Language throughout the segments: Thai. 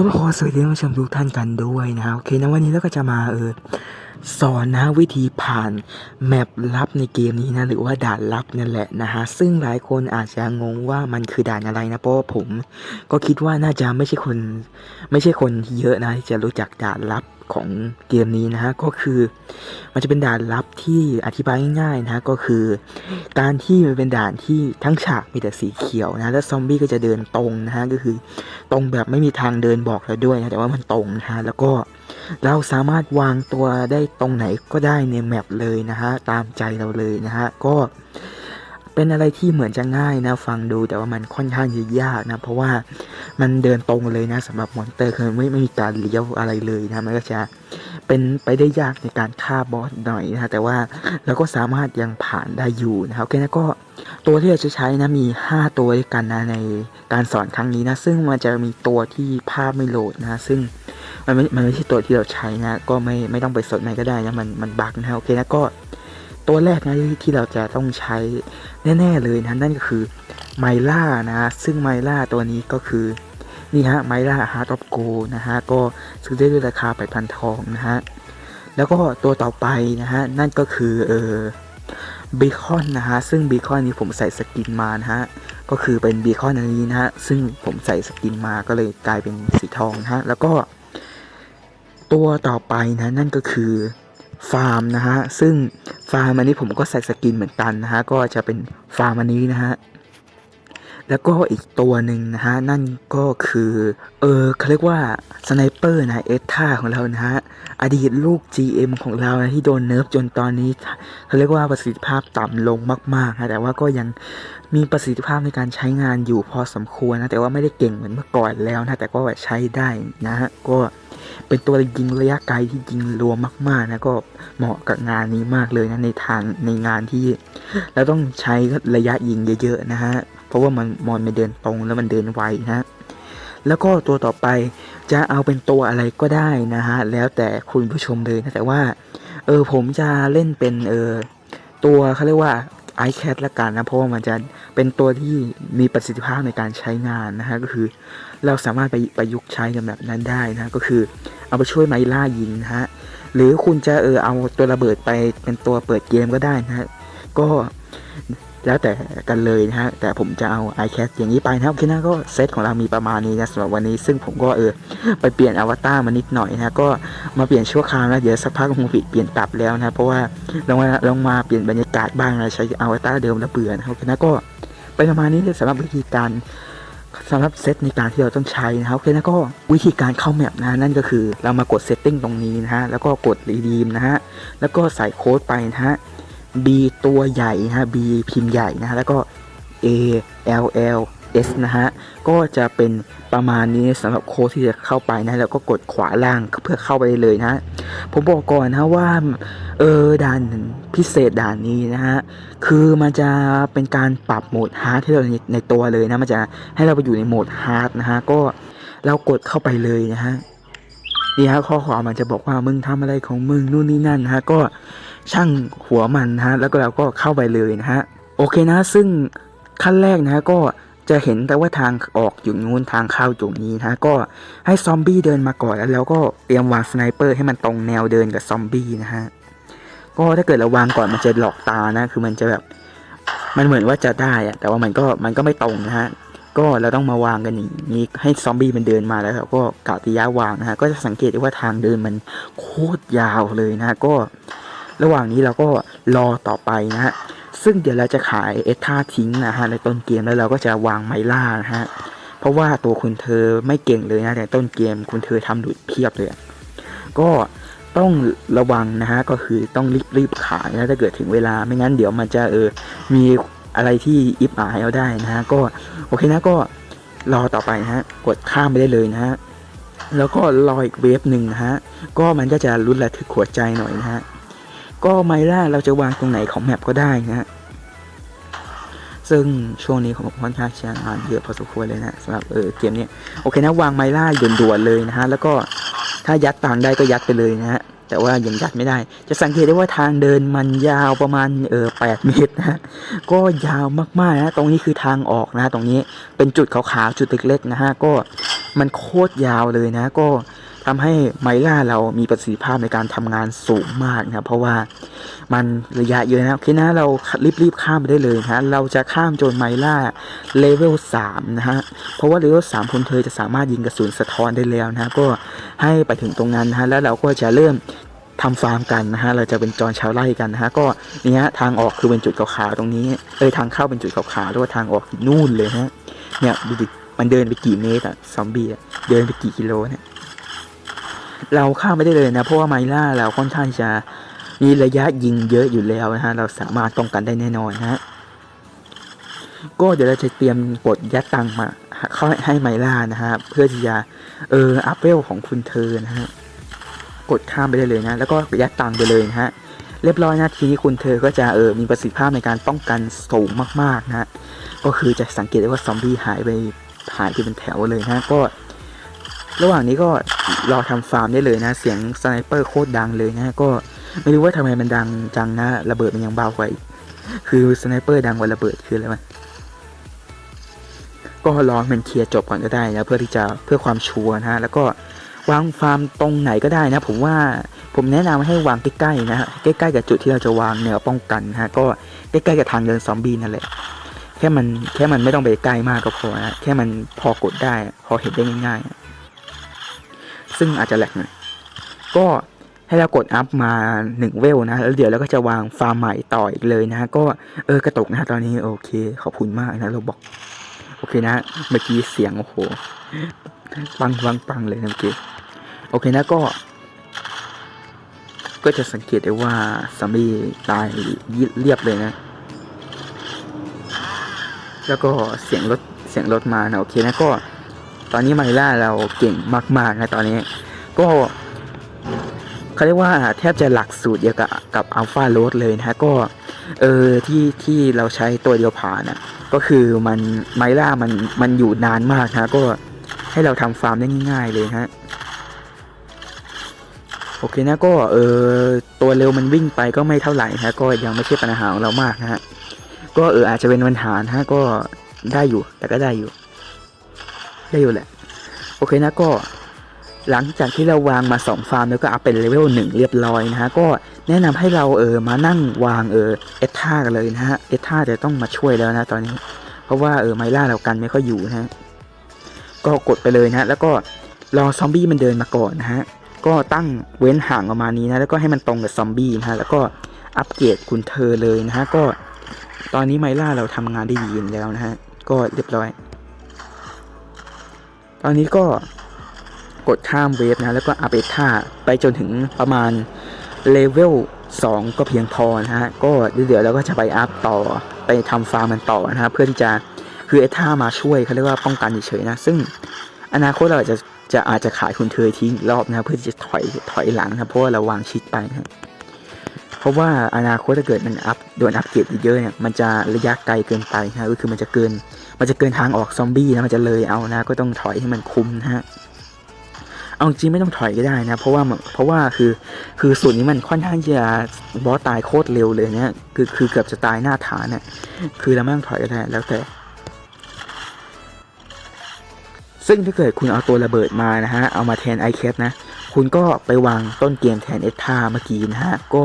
ก็ขอสวัสดีท่านผู้ชมทุกท่านกันด้วยนะโอเคนะวันนี้เราก็จะมาเออสอนนะวิธีผ่านแมปลับในเกมนี้นะหรือว่าด่านลับนั่นแหละนะฮะซึ่งหลายคนอาจจะงงว่ามันคือด่านอะไรนะเพราะว่าผมก็คิดว่าน่าจะไม่ใช่คน ไม่ใช่คนเยอะนะที่จะรู้จักด่านลับ ของเกมนี้นะฮะก็คือมันจะเป็นด่านลับที่อธิบายง่ายๆนะฮะก็คือ การที่มันเป็นด่านที่ทั้งฉากมีแต่สีเขียวนะแล้วซอมบี้ก็จะเดินตรงนะฮะก็คือตรงแบบไม่มีทางเดินบอกเราด้วยนะแต่ว่ามันตรงนะฮะแล้วก็เราสามารถวางตัวได้ตรงไหนก็ได้ในแมปเลยนะฮะตามใจเราเลยนะฮะก็ เป็นอะไรที่เหมือนจะง่ายนะฟังดูแต่ว่ามันค่อนข้างจะยากนะเพราะว่ามันเดินตรงเลยนะสำหรับมอนเตอร์คือไม่ไม่มีการเลี้ยวอะไรเลยนะมันก็จะเป็นไปได้ยากในการฆ่าบอสหน่อยนะแต่ว่าเราก็สามารถยังผ่านได้อยู่นะครับโอเคนะก็ตัวที่เราจะใช้นะมี 5 ตัวด้วยกันนะในการสอนครั้งนี้นะซึ่งมันจะมีตัวที่ภาพไม่โหลดนะซึ่งมันไม่มันไม่ใช่ตัวที่เราใช้นะก็ไม่ไม่ต้องไปสดในก็ได้นะมันมันบักนะโอเคนะก็ ตัวแรกนะที่เราจะต้องใช้แน่ๆเลยนะนั่นก็คือไมล่านะซึ่งไมล่าตัวนี้ก็คือนี่ฮะไมล่าฮาร์ดออฟโกนะฮะก็ซื้อได้ด้วยราคาแปดพันทองนะฮะแล้วก็ตัวต่อไปนะฮะนั่นก็คือเออบีคอนนะฮะซึ่งบีคอนนี้ผมใส่สกินมานะฮะก็คือเป็นบีคอนอันนี้นะฮะซึ่งผมใส่สกินมาก็เลยกลายเป็นสีทองนะฮะแล้วก็ตัวต่อไปนะนั่นก็คือฟาร์มนะฮะซึ่ง ฟาร์มอันนี้ผมก็ใส่สกินเหมือนกันนะฮะ ก็จะเป็นฟาร์มอันนี้นะฮะ แล้วก็อีกตัวหนึ่งนะฮะ นั่นก็คือ เออเขาเรียกว่าสไนเปอร์นะเอสท่าของเรานะฮะ อดีตลูก GM ของเรานะที่โดนเนิร์ฟจนตอนนี้เขาเรียกว่าประสิทธิภาพต่ำลงมากๆนะแต่ว่าก็ยังมีประสิทธิภาพในการใช้งานอยู่พอสมควรนะ แต่ว่าไม่ได้เก่งเหมือนเมื่อก่อนแล้วนะ แต่ก็ใช้ได้นะฮะ ก็ เป็นตัวยิงระยะไกลที่ยิงรัวมากๆนะก็เหมาะกับงานนี้มากเลยนะในทางในงานที่เราต้องใช้ระยะยิงเยอะๆนะฮะเพราะว่ามันมอนมันเดินตรงแล้วมันเดินไวนะฮะแล้วก็ตัวต่อไปจะเอาเป็นตัวอะไรก็ได้นะฮะแล้วแต่คุณผู้ชมเลยนะแต่ว่าเออผมจะเล่นเป็นเออตัวเขาเรียกว่า i c a t ละกันนะ เพราะว่ามันจะเป็นตัวที่มีประสิทธิภาพในการใช้งานนะฮะ ก็คือเราสามารถไปประยุกต์ใช้กันแบบนั้นได้นะ ก็คือเอาไปช่วยไมล่ายิงนะฮะ หรือคุณจะเออเอาตัวระเบิดไปเป็นตัวเปิดเกมก็ได้นะฮะ ก็ แล้วแต่กันเลยนะฮะ แต่ผมจะเอา i c a t อย่างนี้ไปนะครับโอเคนะก็เซตของเรามีประมาณนี้นะสำหรับวันนี้ซึ่งผมก็เออไปเปลี่ยนอวตารมานิดหน่อยนะก็มาเปลี่ยนชั่วคราวนะเดี๋ยวสักพักคงเปลี่ยนกลับแล้วนะเพราะว่าลองมาลองมาเปลี่ยนบรรยากาศบ้างนะใช้อวตารเดิมแล้วเบื่อนะครับโอเคนะก็ไปประมาณนี้สำหรับวิธีการสำหรับเซตในการที่เราต้องใช้นะครับโอเคนะก็วิธีการเข้าแมปนะนั่นก็คือเรามากดเซตติ้งตรงนี้นะฮะแล้วก็กดรีดีมนะฮะแล้วก็ใส่โค้ดไปนะฮะ B ตัวใหญ่นะฮะ B พิมพ์ใหญ่นะฮะแล้วก็ A L L S นะฮะ ก็จะเป็นประมาณนี้สำหรับโค้ดที่จะเข้าไปนะ แล้วก็กดขวาล่างเพื่อเข้าไปเลยนะ ผมบอกก่อนนะว่า เออด่านพิเศษด่านนี้นะฮะ คือมันจะเป็นการปรับโหมดฮาร์ดที่เราในในตัวเลยนะ มันจะให้เราไปอยู่ในโหมดฮาร์ดนะฮะ ก็เรากดเข้าไปเลยนะฮะนี่ฮะข้อความมันจะบอกว่ามึงทำอะไรของมึงนู่นนี่นั่นนะฮะก็ ช่างหัวมันนะฮะแล้วก็เราก็เข้าไปเลยนะฮะโอเคนะซึ่งขั้นแรกนะฮะก็จะเห็นแต่ว่าทางออกอยู่นู้นทางเข้าอยู่นี้นะะก็ให้ซอมบี้เดินมาก่อนแล้วเราก็เตรียมวางสไนเปอร์ให้มันตรงแนวเดินกับซอมบี้นะฮะก็ถ้าเกิดเราวางก่อนมันจะหลอกตานะ คือมันจะแบบ มันเหมือนว่าจะได้อะแต่ว่ามันก็มันก็ไม่ตรงนะฮะก็เราต้องมาวางกันอย่างนี้ให้ซอมบี้มันเดินมาแล้วเราก็กะระยะวางนะฮะก็จะสังเกตได้ว่าทางเดินมันโคตรยาวเลยนะฮะก็ ระหว่างนี้เราก็รอต่อไปนะฮะ ซึ่งเดี๋ยวเราจะขายเอท่าทิ้งนะฮะในต้นเกมแล้วเราก็จะวางไมล่านะฮะ เพราะว่าตัวคุณเธอไม่เก่งเลยนะแต่ต้นเกมคุณเธอทำหลุดเพียบเลย ก็ต้องระวังนะฮะก็คือต้องรีบรีบขายนะถ้าเกิดถึงเวลาไม่งั้นเดี๋ยวมันจะเออมีอะไรที่อิบอายเอาได้นะฮะก็โอเคนะก็รอต่อไปนะฮะกดข้ามไปได้เลยนะฮะแล้วก็รออีกเวฟหนึ่งนะฮะก็มันก็จะรุนระทึกหัวใจหน่อยนะฮะ ก็ไมล่าเราจะวางตรงไหนของแมปก็ได้นะฮะซึ่งช่วงนี้ผมค่อนข้างใช้งานเยอะพอสมควรเลยนะสำหรับเออเกมนี้โอเคนะวางไมล่าด่วนๆเลยนะฮะแล้วก็ถ้ายัดตังได้ก็ยัดไปเลยนะฮะแต่ว่ายังยัดไม่ได้ จะสังเกตได้ว่าทางเดินมันยาวประมาณเออแปดเมตรนะฮะก็ยาวมากๆนะตรงนี้คือทางออกนะตรงนี้เป็นจุดขาวๆจุดเล็กๆนะฮะก็มันโคตรยาวเลยนะ ก็ ทำให้ไมล่าเรามีประสิทธิภาพในการทำงานสูงมากนะเพราะว่ามันระยะเยอะนะโอเคนะเรารีบๆข้ามไปได้เลยนะเราจะข้ามจนไมล่าเลเวล3นะฮะเพราะว่าเลเวล3คุณเธอจะสามารถยิงกระสุนสะท้อนได้แล้วนะก็ให้ไปถึงตรงนั้นนะฮะแล้วเราก็จะเริ่มทำฟาร์มกันนะฮะ เราจะเป็นจอนชาวไร่กันนะฮะ ก็นี่ฮะทางออกคือเป็นจุดขาวๆตรงนี้ เอยทางเข้าเป็นจุดขาวๆแล้วก็ทางออกนู่นเลยฮะ เนี่ยดูดิมันเดินไปกี่เมตรอะซอมบี้อะเดินไปกี่กิโลเนี่ย เราข้ามไม่ได้เลยนะ เพราะว่าไมล่าเราค่อนข้างจะมีระยะยิงเยอะอยู่แล้วนะฮะ เราสามารถป้องกันได้แน่นอนนะฮะ ก็เดี๋ยวเราจะเตรียมกดยัดตังมาเข้าให้ไมล่านะฮะ เพื่อที่จะเอออัพเวลของคุณเธอนะฮะ กดข้ามไปได้เลยนะ แล้วก็ยัดตังไปเลยนะฮะ เรียบร้อยนะทีนี้คุณเธอก็จะเออมีประสิทธิภาพในการป้องกันสูงมากๆนะฮะ ก็คือจะสังเกตได้ว่าซอมบี้หายไปหายไปเป็นแถวเลยนะก็ ระหว่างนี้ก็รอทำฟาร์มได้เลยนะ เสียงสไนเปอร์โคตรดังเลยนะ ก็ไม่รู้ว่าทำไมมันดังจังนะ ระเบิดมันยังเบากว่าคือสไนเปอร์ดังกว่าระเบิดคืออะไรวะก็รอมันเคลียร์จบก่อนก็ได้นะเพื่อที่จะเพื่อความชัวร์นะฮะแล้วก็วางฟาร์มตรงไหนก็ได้นะ ผมว่าผมแนะนำให้วางใกล้ๆนะฮะใกล้ๆกับจุดที่เราจะวางแนวป้องกันนะฮะก็ใกล้ๆกับทางเดินซอมบี้นั่นแหละแค่มันแค่มันไม่ต้องไปใกล้มากก็พอนะแค่มันพอกดได้ พอเห็นได้ง่ายๆ ซึ่งอาจจะแหลกหน่อยก็ให้เรากดอัพมาหนึ่งเวลนะแล้วเดี๋ยวเราก็จะวางฟาร์มใหม่ต่ออีกเลยนะก็เออกระตกนะตอนนี้โอเค ขอบคุณมากนะเราบอกโอเคนะ เมื่อกี้เสียงโอ้โหปังปังปังเลยนะเมื่อกี้โอเคนะก็ ก็จะสังเกตได้ว่าซัมบี้ตายเรียบเลยนะ แล้วก็เสียงรถเสียงรถมานะโอเคนะก็ ตอนนี้ไมล่าเราเก่งมากๆนะตอนนี้ ก็เขาเรียกว่าแทบจะหลักสูตรเดียวกับกับอัลฟาโรดเลยนะฮะก็เออที่ที่เราใช้ตัวเดียวผ่านน่ะก็คือมันไมล่ามันมันอยู่นานมากนะก็ให้เราทำฟาร์มได้ง่าย ๆเลยฮะโอเคนะก็เออตัวเร็วมันวิ่งไปก็ไม่เท่าไหร่นะก็ยังไม่ใช่ปัญหาของเรามากนะฮะก็เอออาจจะเป็นปัญหานะฮะก็ได้อยู่แต่ก็ได้อยู่ ได้อยู่แหละ โอเคนะก็หลังจากที่เราวางมาสองฟาร์มแล้วก็อัพเป็นเลเวลหนึ่งเรียบร้อยนะฮะก็แนะนำให้เราเออมานั่งวางเออเอสท่ากันเลยนะฮะเอสท่าจะต้องมาช่วยแล้วนะตอนนี้ เพราะว่าเออไมล่าเรากันไม่ค่อยอยู่นะฮะก็กดไปเลยนะแล้วก็รอซอมบี้มันเดินมาก่อนนะฮะก็ตั้งเว้นห่างประมาณนี้นะแล้วก็ให้มันตรงกับซอมบี้นะฮะแล้วก็อัปเกรดคุณเธอเลยนะฮะก็ตอนนี้ไมล่าเราทำงานได้ดีแล้วนะฮะก็เรียบร้อย ตอนนี้ก็กดข้ามเวฟนะ แล้วก็อัพเอท่าไปจนถึงประมาณเลเวล2 ก็เพียงพอนะฮะ ก็เดี๋ยวเราก็จะไปอัพต่อไปทำฟาร์มมันต่อนะฮะเพื่อที่จะคือเอท่ามาช่วยเขาเรียกว่าป้องกันเฉยๆนะ ซึ่งอนาคตเราจจะจะอาจจะขายคุณเธอทิ้งอีกรอบนะเพื่อที่จะถอยถอยหลังนะเพราะว่าเราวางชิดไปนะ เพราะว่าอนาคตถ้าเกิดมันอัพโดนอัพเกรดเยอะเนี่ยมันจะระยะไกลเกินไปนะก็คือมันจะเกิน มันจะเกินทางออกซอมบี้นะมันจะเลยเอานะ ก็ต้องถอยให้มันคุ้มนะฮะเอาจริงไม่ต้องถอยก็ได้นะ เพราะว่าเพราะว่าคือคือส่วนนี้มันค่อนข้างจะบอสตายโคตรเร็วเลยเนี่ยคือคือเกือบจะตายหน้าฐานเนี่ยคือเราไม่ต้องถอยก็ได้แล้วแต่ซึ่งถ้าเกิดคุณเอาตัวระเบิดมานะฮะ เอามาแทนไอแคนะ คุณก็ไปวางต้นเกมแทนเอท่าเมื่อกี้นะฮะ ก็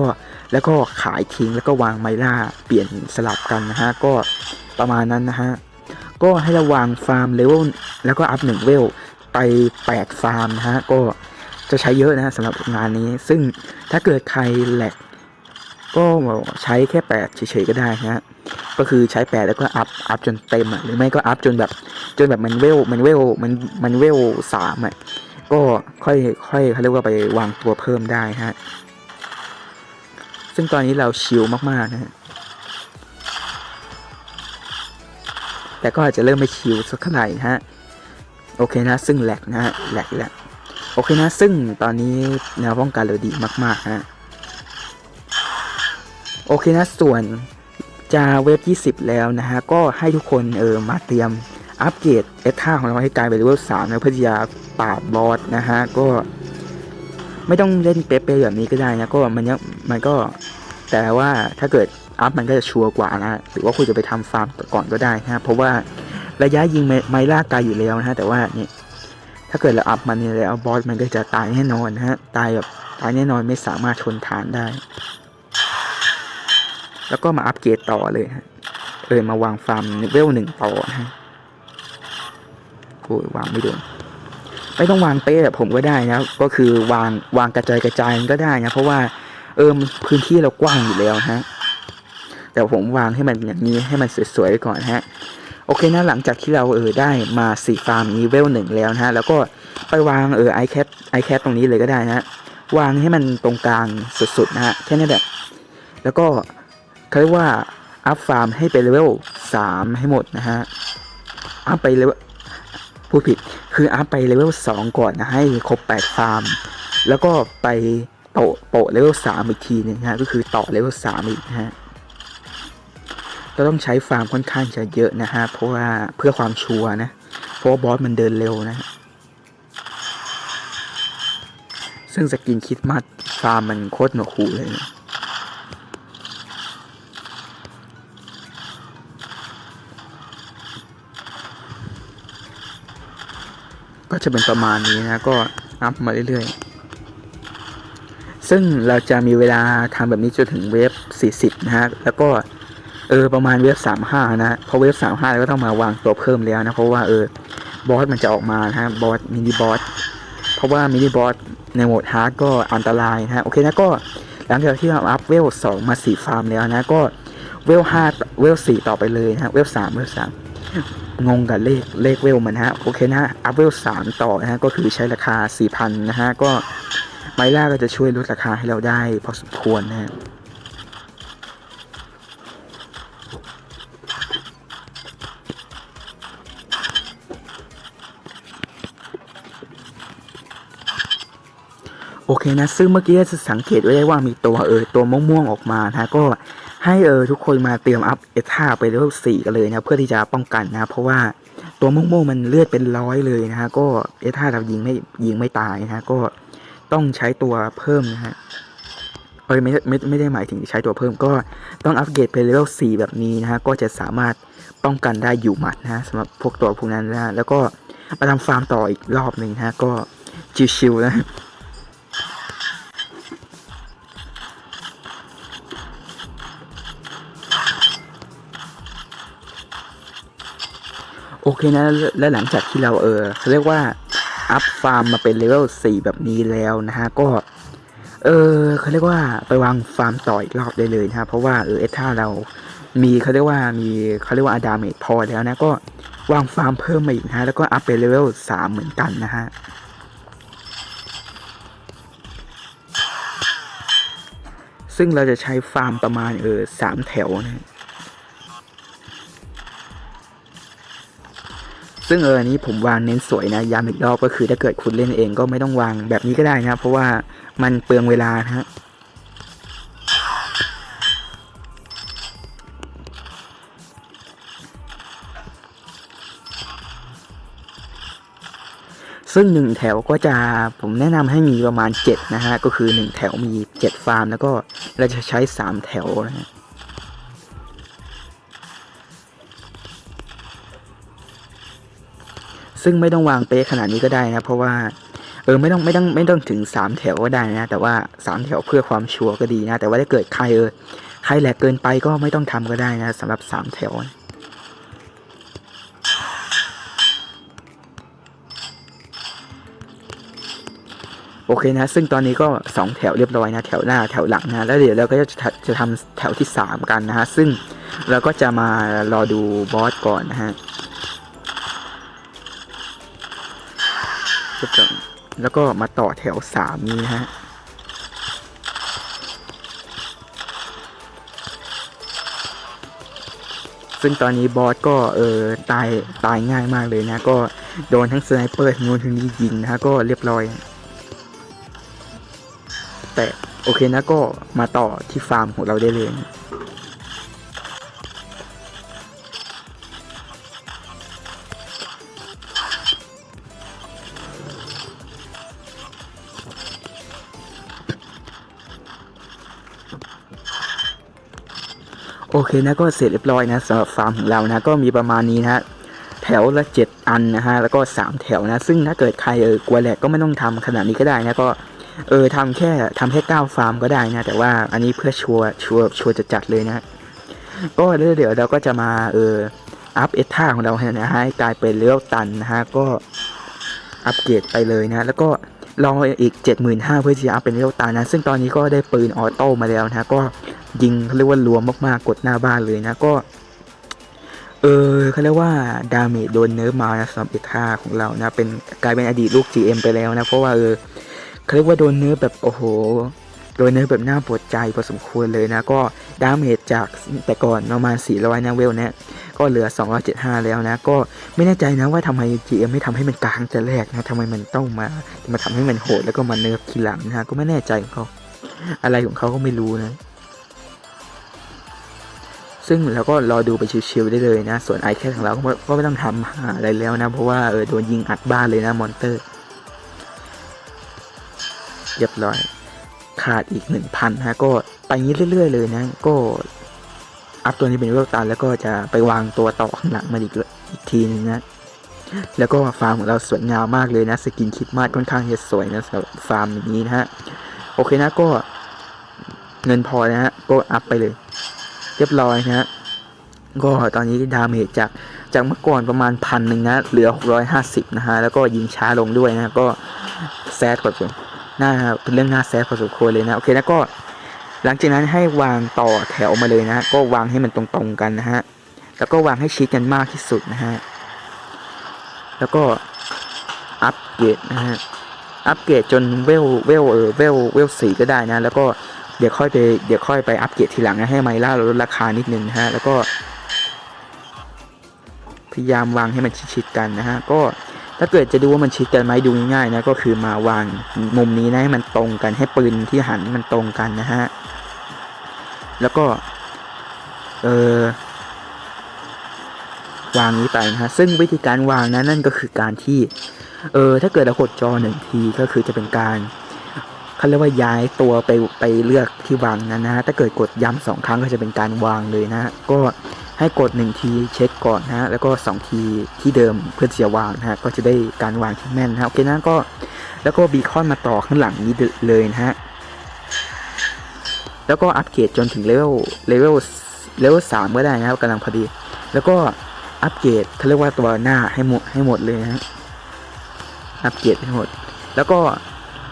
แล้วก็ขายทิ้งแล้วก็วางไมล่าเปลี่ยนสลับกันนะฮะก็ประมาณนั้นนะฮะก็ให้ระวางฟาร์มเลเวลแล้วก็อัพหนึ่งเวลไป 8 ฟาร์มนะฮะก็จะใช้เยอะนะสำหรับงานนี้ ซึ่งถ้าเกิดใครแหลกก็ใช้แค่ 8 เฉยๆก็ได้นะฮะก็คือใช้ 8 แล้วก็อัพอัพจนเต็มอะหรือไม่ก็อัพจนแบบจนแบบมันเวลมันเวลมันมันเวลสามอะก็ค่อยค่อยเขาเรียกว่าไปวางตัวเพิ่มได้ฮะ ซึ่งตอนนี้เราชิลมากๆนะฮะแต่ก็อาจจะเริ่มไม่ชิลสักเท่าไหร่นะฮะโอเคนะ ซึ่งแหลกนะฮะแหลกแหลกโอเคนะ ซึ่งตอนนี้แนวป้องกันเราดีมากๆฮะโอเคนะ ส่วนจะเว็บ20 แล้วนะฮะ ก็ให้ทุกคนเออมาเตรียมอัปเกรดเอท่าของเราให้กลายเป็นเลเวล3นะเพื่อจะปราบบอสนะฮะ ก็ ไม่ต้องเล่นเป๊ะๆแบบนี้ก็ได้นะก็มันยังมันก็แต่ว่าถ้าเกิดอัพมันก็จะชัวร์กว่านะหรือว่าคุณจะไปทำฟาร์มก่อนก็ได้นะเพราะว่าระยะยิงไม่ไม่ล่าไกลอยู่แล้วนะฮะแต่ว่านี่ถ้าเกิดเราอัพมันเนี่ยแล้วบอสมันก็จะตายแน่นอนนะฮะตายแบบตายแน่นอนไม่สามารถชนฐานได้ แล้วก็มาอัปเกรดต่อเลยฮะเออมาวางฟาร์มเวลหนึ่งต่อฮะโอ้ยวางไม่โดน ไม่ต้องวางเป๊ะแบบผมก็ได้นะก็คือวางวางกระจายกระจายก็ได้นะเพราะว่าเออมพื้นที่เรากว้างอยู่แล้วฮะแต่ผมวางให้มันอย่างนี้ให้มันสวยๆก่อนฮะโอเคนะหลังจากที่เราเออได้มาสี่ฟาร์มนี้เวลหนึ่งแล้วนะฮะแล้วก็ไปวางเออไอแคทไอแคทตรงนี้เลยก็ได้นะฮะวางให้มันตรงกลางสุดๆนะฮะแค่นี้แหละแล้วก็เขาเรียกว่าอัพฟาร์มให้ไปเลเวลสามให้หมดนะฮะอัพไปเลเวล พูดผิดคืออัพไปเลเวลสองก่อนนะให้ครบแปดฟาร์ม แล้วก็ไปโตะโปะเลเวลสามอีกทีนึงนะฮะก็คือต่อเลเวลสามอีกนะฮะก็ต้องใช้ฟาร์มค่อนข้างจะเยอะนะฮะเพราะว่าเพื่อความชัวร์นะ เพราะว่าบอสมันเดินเร็วนะ ซึ่งสกินคริดมัดฟาร์มมันโคตรหนวกหูเลยนะ ก็จะเป็นประมาณนี้นะก็อัพมาเรื่อยๆ ซึ่งเราจะมีเวลาทำแบบนี้จนถึงเวฟ40 นะฮะ แล้วก็เออประมาณเวฟสามห้านะเพราะเวฟสามห้าก็ต้องมาวางตัวเพิ่มแล้วนะเพราะว่าเออบอสมันจะออกมานะฮะบอสมินิบอสเพราะว่ามินิบอสในโหมดฮาร์ดก็อันตรายนะฮะโอเคนะก็หลังจากที่เราอัพเวลสองมาสี่ฟาร์มแล้วนะก็เวลห้าเวลสี่ต่อไปเลยนะฮะเวลสามเวลสาม งงกับเลขเลขเวลมันฮะโอเคนะอัพเวลสามต่อนะฮะก็คือใช้ราคาสี่พันนะฮะก็ไมล่าก็จะช่วยลดราคาให้เราได้พอสมควรนะฮะโอเคนะ ซึ่งเมื่อกี้จะสังเกตไว้ได้ว่ามีตัวเออตัวม่วงๆออกมานะก็ ให้เออทุกคนมาเตรียมอัพเอท่าไปเลเวลสี่กันเลยนะเพื่อที่จะป้องกันนะเพราะว่าตัวม่วงมันเลือดเป็นร้อยเลยนะฮะก็เอท่าเรายิงไม่ยิงไม่ตายนะฮะก็ต้องใช้ตัวเพิ่มนะฮะเอ้ยไม่ไม่ไม่ได้หมายถึงใช้ตัวเพิ่มก็ต้องอัปเกรดไปเลเวลสี่แบบนี้นะฮะก็จะสามารถป้องกันได้อยู่หมัดนะสำหรับพวกตัวพวกนั้นนะแล้วก็มาทำฟาร์มต่ออีกรอบหนึ่งนะก็ชิวๆนะ โอเคนะ และหลังจากที่เราเออเขาเรียกว่า อัพฟาร์มมาเป็นเลเวล4แบบนี้แล้วนะฮะ ก็เออเขาเรียกว่าไปวางฟาร์มต่ออีกรอบได้เลยนะเพราะว่าเออเอท่าเรามีเขาเรียกว่ามีเขาเรียกว่าอาดาเมจพอแล้วนะก็วางฟาร์มเพิ่มมาอีกนะแล้วก็อัพเป็นเลเวล3เหมือนกันนะฮะซึ่งเราจะใช้ฟาร์มประมาณเออสามแถวนะ ซึ่งเอออันนี้ผมวางเน้นสวยนะย้ำอีกรอบก็คือถ้าเกิดคุณเล่นเองก็ไม่ต้องวางแบบนี้ก็ได้นะเพราะว่ามันเปลืองเวลานะฮะซึ่งหนึ่งแถวก็จะผมแนะนำให้มีประมาณ 7 นะฮะ ก็คือ 1 แถวมี 7 ฟาร์ม แล้วก็เราจะใช้ 3 แถวนะฮะ ซึ่งไม่ต้องวางเป๊ะขนาดนี้ก็ได้นะ เพราะว่า เออไม่ต้องไม่ต้องไม่ต้องถึงสามแถวก็ได้นะ แต่ว่าสามแถวเพื่อความชัวร์ก็ดีนะ แต่ว่าถ้าเกิดใครเออใครแหลกเกินไปก็ไม่ต้องทำก็ได้นะสำหรับสามแถวนะโอเคนะ ซึ่งตอนนี้ก็สองแถวเรียบร้อยนะ แถวหน้าแถวหลังนะ แล้วเดี๋ยวเราก็จะจะทำแถวที่สามกันนะฮะ ซึ่งเราก็จะมารอดูบอสก่อนนะฮะ ก็จะแล้วก็มาต่อแถวสามนี้ฮะซึ่งตอนนี้บอสก็เออตายตายง่ายมากเลยนะ ก็โดนทั้งสไนเปอร์ทั้งนู้นทั้งนี้ยิงนะฮะก็เรียบร้อย แต่โอเคนะก็มาต่อที่ฟาร์มของเราได้เลยนะ เคนะก็เสร็จเรียบร้อยนะสำหรับฟาร์มของเรานะก็มีประมาณนี้นะแถวละเจ็ดอันนะฮะแล้วก็สามแถวนะ ซึ่งถ้าเกิดใครเออกลัวแหลกก็ไม่ต้องทำขนาดนี้ก็ได้นะก็เออทำแค่ทำแค่เก้าฟาร์มก็ได้นะแต่ว่าอันนี้เพื่อชัวร์ชัวร์ชัวร์จะจัดเลยนะก็เดี๋ยวเราก็จะมาเอออัพเอท่าของเรานะฮะกลายเป็นเลเวตันนะฮะก็อัปเกรดไปเลยนะ แล้วก็รออีก 75,000เพื่อที่จะอัพเป็นเลเวตันนะ ซึ่งตอนนี้ก็ได้ปืนออโต้มาแล้วนะก็ ยิงเขาเรียกว่ารวมมากๆกดหน้าบ้านเลยนะก็ เออเขาเรียกว่าดาเมจโดนเนิร์ฟมานะสำหรับเอท่าของเรานะ เป็นกลายเป็นอดีตลูก GM ไปแล้วนะ เพราะว่าเออเขาเรียกว่าโดนเนิร์ฟแบบโอ้โหโดนเนิร์ฟแบบน่าปวดใจพอสมควรเลยนะ ก็ดาเมจจากแต่ก่อนประมาณ 400นะเวลเนี่ยก็เหลือ 275 แล้วนะ ก็ไม่แน่ใจนะว่าทำไม GM ไม่ทำให้มันกลางแต่แรกนะทำไมมันต้องมามาทำให้มันโหดแล้วก็มาเนิร์ฟทีหลังนะก็ไม่แน่ใจของเขาอะไรของเขาก็ไม่รู้นะ ซึ่งเราก็รอดูไปชิวๆได้เลยนะ ส่วนไอแคของเราก็ไม่ต้องทำอะไรแล้วนะ เพราะว่าเออโดนยิงอัดบ้านเลยนะมอนเตอร์เรียบร้อย ขาดอีกหนึ่งพันฮะก็ไปงี้เรื่อย ๆ เลยนะ ก็อัพตัวนี้เป็นเวลตันแล้วก็จะไปวางตัวต่อข้างหลังมาอีกอีกทีนึงนะ แล้วก็ฟาร์มของเราสวยงามมากเลยนะ สกินคิดมาสค่อนข้างจะสวยนะสำหรับฟาร์มอย่างนี้นะฮะ โอเคนะก็เงินพอนะฮะ ก็อัพไปเลย เรียบร้อยนะฮะก็ตอนนี้ดาเมจจากจากเมื่อก่อนประมาณพันหนึ่งนะเหลือ 650 นะฮะ แล้วก็ยิงช้าลงด้วยนะก็แซดกว่าผมน่าเป็นเรื่องน่าแซดพอสมควรเลยนะ โอเคนะก็ หลังจากนั้นให้วางต่อแถวมาเลยนะ ก็วางให้มันตรงๆกันนะฮะ แล้วก็วางให้ชิดกันมากที่สุดนะฮะ แล้วก็อัปเกรดนะฮะ อัปเกรดจนเวลเวลเออเวลเวลสีก็ได้นะ แล้วก็ เดี๋ยวค่อยไปเดี๋ยวค่อยไปอัปเกรดทีหลังนะให้ไมล่าลดราคานิดนึงนะฮะแล้วก็พยายามวางให้มันชิดๆกันนะฮะก็ถ้าเกิดจะดูว่ามันชิดกันไหมดูง่ายๆนะก็คือมาวางมุมนี้นะให้มันตรงกันให้ปืนที่หันมันตรงกันนะฮะแล้วก็เออวางนี้ไปนะฮะซึ่งวิธีการวางนะนั่นก็คือการที่เออถ้าเกิดเรากดจอหนึ่งทีก็คือจะเป็นการ เขาเรียกว่าย้ายตัวไปไปเลือกที่วางนั้นนะฮะถ้าเกิดกดย้ำสองครั้งก็จะเป็นการวางเลยนะฮะก็ให้กดหนึ่งทีเช็คก่อนนะฮะแล้วก็สองทีที่เดิมเพื่อที่จะวางนะฮะก็จะได้การวางที่แม่นนะฮะโอเคนะก็แล้วก็บีคอนมาต่อข้างหลังนี้เลยนะฮะแล้วก็อัปเกรดจนถึงเลเวลเลเวลเลเวลสามก็ได้นะครับกำลังพอดี แล้วก็อัปเกรดเขาเรียกว่าตัวหน้าให้หมดให้หมดเลยนะฮะอัปเกรดให้หมด แล้วก็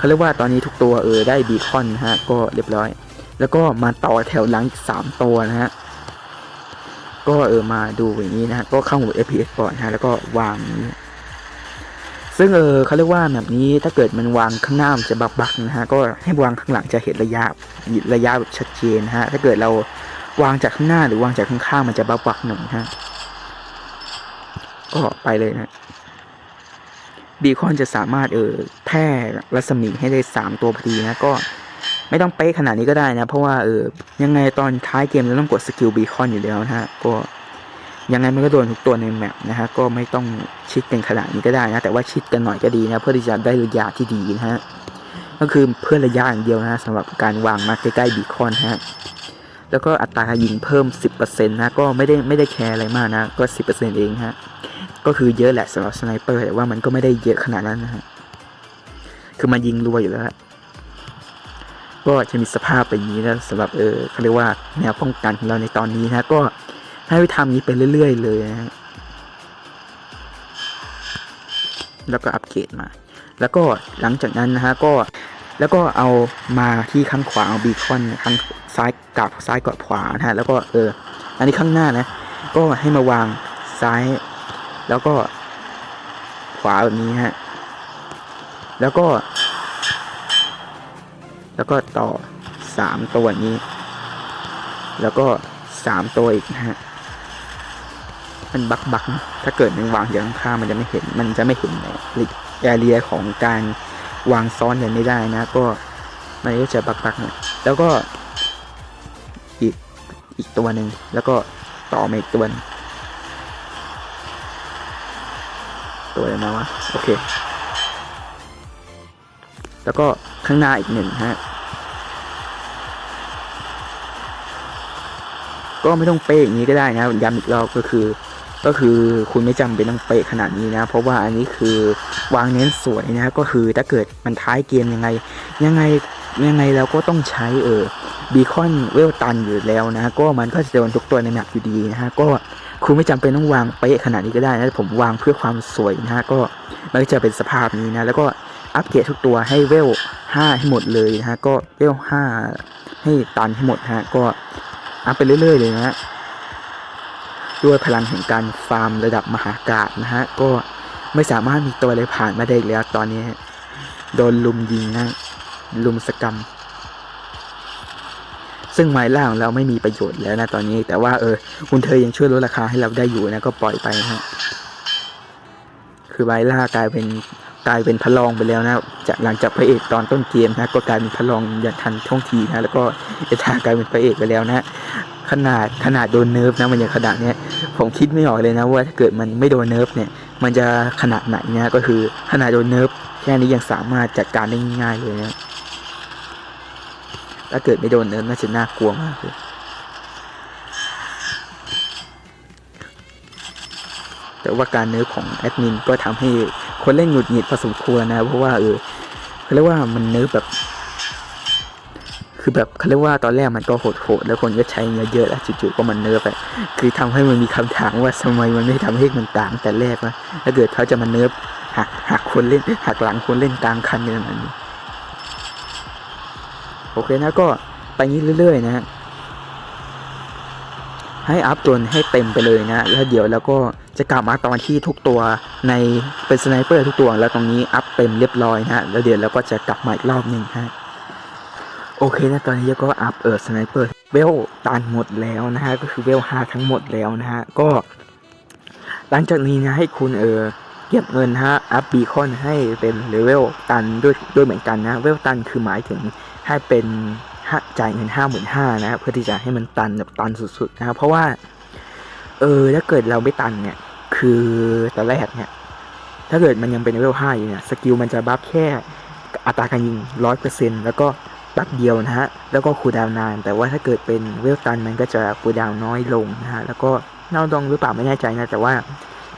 เขาเรียกว่าตอนนี้ทุกตัวเออได้บีคอนนะฮะก็เรียบร้อย แล้วก็มาต่อแถวหลังสามตัวนะฮะก็เออมาดูอย่างนี้นะฮะก็เข้าหมด FPS ก่อนนะฮะแล้วก็วางอย่างนี้ซึ่งเออเขาเรียกว่าแบบนี้ถ้าเกิดมันวางข้างหน้ามันจะบักบักๆนะฮะก็ให้วางข้างหลังจะเห็นระยะระยะแบบชัดเจนนะฮะถ้าเกิดเราวางจากข้างหน้าหรือวางจากข้างๆมันจะบักบักๆหน่อยนะฮะก็ไปเลยนะ บีคอนจะสามารถเออแพร่รัศมีให้ได้สามตัวพอดีนะก็ไม่ต้องเป๊ะขนาดนี้ก็ได้นะ เพราะว่าเออยังไงตอนท้ายเกมเราต้องกดสกิลบีคอนอยู่แล้วนะฮะก็ยังไงมันก็โดนทุกตัวในแมปนะฮะก็ไม่ต้องชิดกันขนาดนี้ก็ได้นะแต่ว่าชิดกันหน่อยก็ดีนะเพื่อที่จะได้ระยะที่ดีนะฮะก็คือเพื่อระยะอย่างเดียวนะสำหรับการวางมาใกล้ๆบีคอนฮะแล้วก็อัตรายิงเพิ่ม 10%นะก็ไม่ได้ไม่ได้แคร์อะไรมากนะก็ 10%เองฮะ ก็คือเยอะแหละสำหรับสไนเปอร์แต่ว่ามันก็ไม่ได้เยอะขนาดนั้นนะฮะคือมันยิงรัวอยู่แล้วก็จะมีสภาพแบบนี้นะสำหรับเออเขาเรียกว่าแนวป้องกันของเราในตอนนี้นะก็ให้ไปทำนี้ไปเรื่อย ๆ เลยนะฮะแล้วก็อัปเกรดมา แล้วก็หลังจากนั้นนะฮะก็แล้วก็เอามาที่ข้างขวาเอาบีคอนข้างซ้ายกับซ้ายกับขวานะฮะแล้วก็เออ อันนี้ข้างหน้านะ ก็ให้มาวางซ้าย แล้วก็ขวาแบบนี้ฮะ แล้วก็ แล้วก็ต่อสามตัวนี้ แล้วก็สามตัวอีกนะฮะ มันบักบักๆนะถ้าเกิดมันวางอย่างข้างมันจะไม่เห็น มันจะไม่เห็นแอเรียของการวางซ้อนกันไม่ได้นะ ก็มันก็จะบักบักๆหน่ย แล้วก็อีกอีกตัวหนึ่ง แล้วก็ต่อมาอีกตัวนึง ตัวอะไรมาวะโอเค แล้วก็ข้างหน้าอีกหนึ่งฮะ ก็ไม่ต้องเป๊ะอย่างนี้ก็ได้นะย้ำอีกรอบก็คือ ก็คือคุณไม่จำเป็นต้องเป๊ะขนาดนี้นะ เพราะว่าอันนี้คือวางเน้นสวยนะก็คือถ้าเกิดมันท้ายเกมยังไง ยังไงยังไงเราก็ต้องใช้เออบีคอนเวลตันอยู่แล้วนะ ก็มันก็จะโดนทุกตัวในแมปอยู่ดีนะฮะก็ คุณไม่จำเป็นต้องวางเป๊ะขนาดนี้ก็ได้นะผมวางเพื่อความสวยนะฮะก็มันก็จะเป็นสภาพนี้นะแล้วก็อัปเกรดทุกตัวให้เวล5ให้หมดเลยนะฮะก็เวล5ให้ตันให้หมดฮะก็อัพไปเรื่อย ๆ เลยนะฮะด้วยพลังแห่งการฟาร์มระดับมหากาศนะฮะก็ไม่สามารถมีตัวอะไรผ่านมาได้อีกแล้วตอนนี้ โดนลุมยิงนะลุมสกรรม ซึ่งไม้ล่าของเราไม่มีประโยชน์แล้วนะตอนนี้ แต่ว่าเออคุณเธอยังช่วยลดราคาให้เราได้อยู่นะก็ปล่อยไปนะฮะคือไม้ล่ากลายเป็นกลายเป็นพระรองไปแล้วนะจากหลังจากพระเอกตอนต้นเกมนะก็กลายเป็นพระรองอย่างทันท่วงทีนะแล้วก็เอทากลายเป็นพระเอกไปแล้วนะขนาดขนาดโดนเนิร์ฟนะมันยังขนาดเนี้ยผมคิดไม่ออกเลยนะว่าถ้าเกิดมันไม่โดนเนิร์ฟเนี่ย มันจะขนาดไหนนะก็คือขนาดโดนเนิร์ฟแค่นี้ยังสามารถจัดการได้ง่ายเลยนะ ถ้าเกิดไม่โดนเนิร์ฟน่าจะน่ากลัวมากเลยแต่ว่าการเนิร์ฟของแอดมินก็ทำให้คนเล่นหงุดหงิดพอสมควรนะ เพราะว่าเออเขาเรียกว่ามันเนิร์ฟแบบ คือแบบเขาเรียกว่าตอนแรกมันก็โหดๆแล้วคนก็ใช้เงินเยอะแล้วจู่ๆก็มันเนิร์ฟไปคือทำให้มันมีคำถามว่าทำไมมันไม่ทำให้มันต่างแต่แรกนะถ้าเกิดเขาจะมาเนิร์ฟหักหักคนเล่นหักหลังคนเล่นกลางคันกันแบบนี้ โอเคนะก็ไปงี้เรื่อยๆนะฮะให้อัพตัวให้เต็มไปเลยนะแล้วเดี๋ยวแล้วก็จะกลับมาตอนที่ทุกตัวในเป็นสไนเปอร์ทุกตัวแล้วตรงนี้อัพเต็มเรียบร้อยนะฮะแล้วเดี๋ยวแล้วก็จะกลับมาอีกรอบหนึ่งฮะโอเคนะตอนนี้ก็อัพเออสไนเปอร์เวลตันหมดแล้วนะฮะก็คือเวลห้าทั้งหมดแล้วนะฮะก็ หลังจากนี้นะให้คุณเออเก็บเงินฮะอัพบีคอนให้เป็นเลเวลตันด้วยด้วยเหมือนกันนะเวลตันคือหมายถึง ให้เป็นห้าจ่ายเงินห้าหมื่นห้านะครับเพื่อที่จะให้มันตันแบบตันสุดๆนะครับเพราะว่า เออถ้าเกิดเราไม่ตันเนี่ย คือตอนแรกเนี่ย ถ้าเกิดมันยังเป็นเลเวลห้าอยู่เนี่ยสกิลมันจะบัฟแค่อัตราการยิงร้อยเปอร์เซ็นต์แล้วก็แป๊บเดียวนะฮะแล้วก็คูดาวนาน แต่ว่าถ้าเกิดเป็นเวลตันมันก็จะคูดาวน้อยลงนะฮะแล้วก็น่าดองหรือเปล่าไม่แน่ใจนะแต่ว่า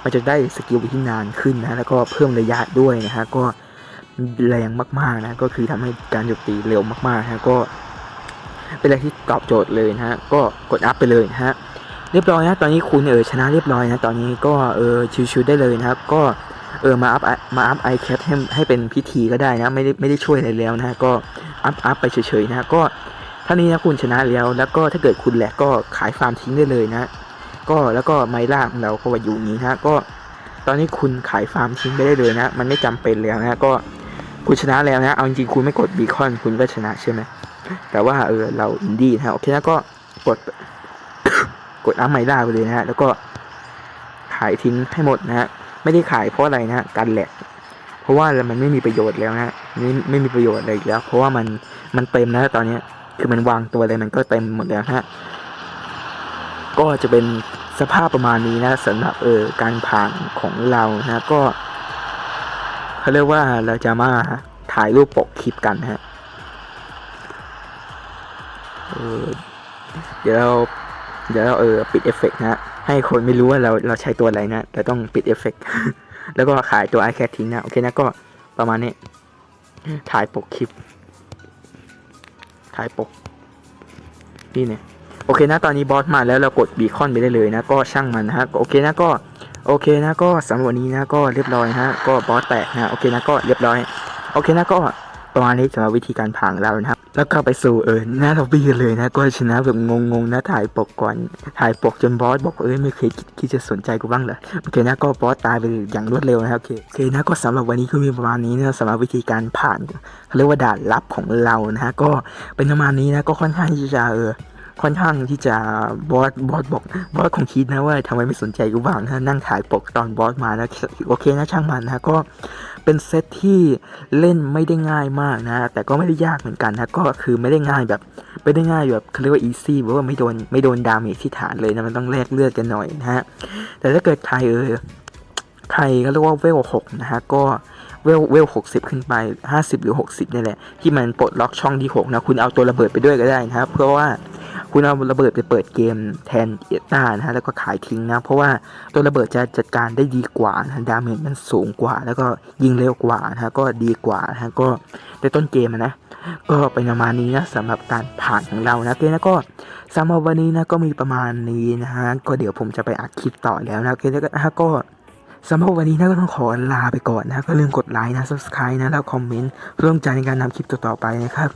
มันจะได้สกิลที่นานขึ้นนะแล้วก็เพิ่มระยะด้วยนะฮะก็ แรงมากๆนะก็คือทำให้การโจมตีเร็วมากๆนะก็เป็นอะไรที่ตอบโจทย์เลยนะฮะก็กดอัพไปเลยนะฮะเรียบร้อยนะตอนนี้คุณเออชนะเรียบร้อยนะตอนนี้ก็เออชิวๆได้เลยนะครับ ก็เออมาอัพมาอัพไอแคปให้ให้เป็นพิธีก็ได้นะไม่ได้ไม่ได้ช่วยอะไรแล้วนะก็อัพอัพไปเฉยๆนะก็เท่านี้นะคุณชนะแล้ว แล้วก็ถ้าเกิดคุณแหลกก็ขายฟาร์มทิ้งได้เลยนะก็แล้วก็ไม้ล่าของเราก็ว่าอยู่นี้นะก็ตอนนี้คุณขายฟาร์มทิ้งไปได้เลยนะ มันไม่จำเป็นแล้วนะก็ คุณชนะแล้วนะ เอาจริงๆ คุณไม่กดบีคอนคุณก็ชนะใช่ไหม แต่ว่าเออเราอินดี้นะโอเคนะก็กด กดอัพไม้ล่าไปเลยนะฮะ แล้วก็ขายทิ้งให้หมดนะฮะ ไม่ได้ขายเพราะอะไรนะการแหลกเพราะว่ามันไม่มีประโยชน์แล้วนะไม่ไม่มีประโยชน์อะไรอีกแล้ว เพราะว่ามันมันเต็มนะตอนนี้คือมันวางตัวอะไรมันก็เต็มหมดแล้วฮะ ก็จะเป็นสภาพประมาณนี้นะสำหรับเออการผ่านของเรานะก็ เขาเรียกว่าเราจะมาถ่ายรูปปกคลิปกันฮะเออเดี๋ยวเราเดี๋ยวเราเออปิดเอฟเฟกต์นะให้คนไม่รู้ว่าเราเราใช้ตัวอะไรนะแต่ต้องปิดเอฟเฟกต์แล้วก็ขายตัว iCat ทิ้งนะ โอเคนะก็ประมาณนี้ ถ่ายปกคลิป ถ่ายปกนี่เนี่ยโอเคนะตอนนี้บอสมาแล้วเรากดบีคอนไปได้เลยนะ ก็ช่างมันนะฮะโอเคนะก็ โอเคนะก็สำหรับวันนี้นะก็เรียบร้อยนะฮะก็บอสแตกนะโอเคนะก็เรียบร้อย โอเคนะก็ประมาณนี้สำหรับวิธีการผ่านเรานะครับ แล้วก็ไปสู่เออหน้าล็อบี้เลยนะ ก็ชนะแบบงงๆนะถ่ายปกก่อนถ่ายปกจนบอสบอกเอ้ยไม่เคยคิดจะสนใจกูบ้างเหรอโอเคนะก็บอสตายไปอย่างรวดเร็วนะครับโอเคโอเคนะก็สำหรับวันนี้ก็มีประมาณนี้นะสำหรับวิธีการผ่านเขาเรียกว่าด่านลับของเรานะฮะก็เป็นประมาณนี้นะก็ค่อนข้างที่จะเออ ค่อนข้างที่จะบอสบอสบอกบอสคงคิดนะว่าทำไมไม่สนใจกูบ้างนะนั่งถ่ายปกตอนบอสมานะโอเคนะช่างมันนะก็เป็นเซตที่เล่นไม่ได้ง่ายมากนะ แต่ก็ไม่ได้ยากเหมือนกันนะก็คือไม่ได้ง่ายแบบไม่ได้ง่ายแบบเขาเรียกว่า easy แบบว่าไม่โดนไม่โดนดาเมจที่ฐานเลยนะมันต้องแลกเลือดกันหน่อยนะฮะแต่ถ้าเกิดใครเออใครก็เรียกว่าเวลหกนะฮะก็เวลเวลหกสิบขึ้นไปห้าสิบหรือหกสิบนี่แหละ ที่มันปลดล็อกช่องที่หกนะ คุณเอาตัวระเบิดไปด้วยก็ได้นะครับ เพราะว่า คุณเอาระเบิดไปเปิดเกมแทนเอต้านะฮะแล้วก็ขายทิ้งนะ เพราะว่าตัวระเบิดจะจัดการได้ดีกว่านะดาเมจมันสูงกว่า แล้วก็ยิงเร็วกว่านะฮะก็ดีกว่านะฮะก็ในต้นเกมนะ ก็เป็นประมาณนี้นะสำหรับการผ่านของเรานะโอเคแล้วก็สำหรับวันนี้นะก็มีประมาณนี้นะฮะก็เดี๋ยวผมจะไปอัดคลิปต่อแล้วนะโอเคแล้วก็นะฮะก็สำหรับวันนี้นะก็ต้องขอลาไปก่อนนะก็ลืมกดไลค์นะ subscribe นะ แล้วคอมเมนต์เพื่อร่วมใจในการนำคลิปต่อๆไปนะครับ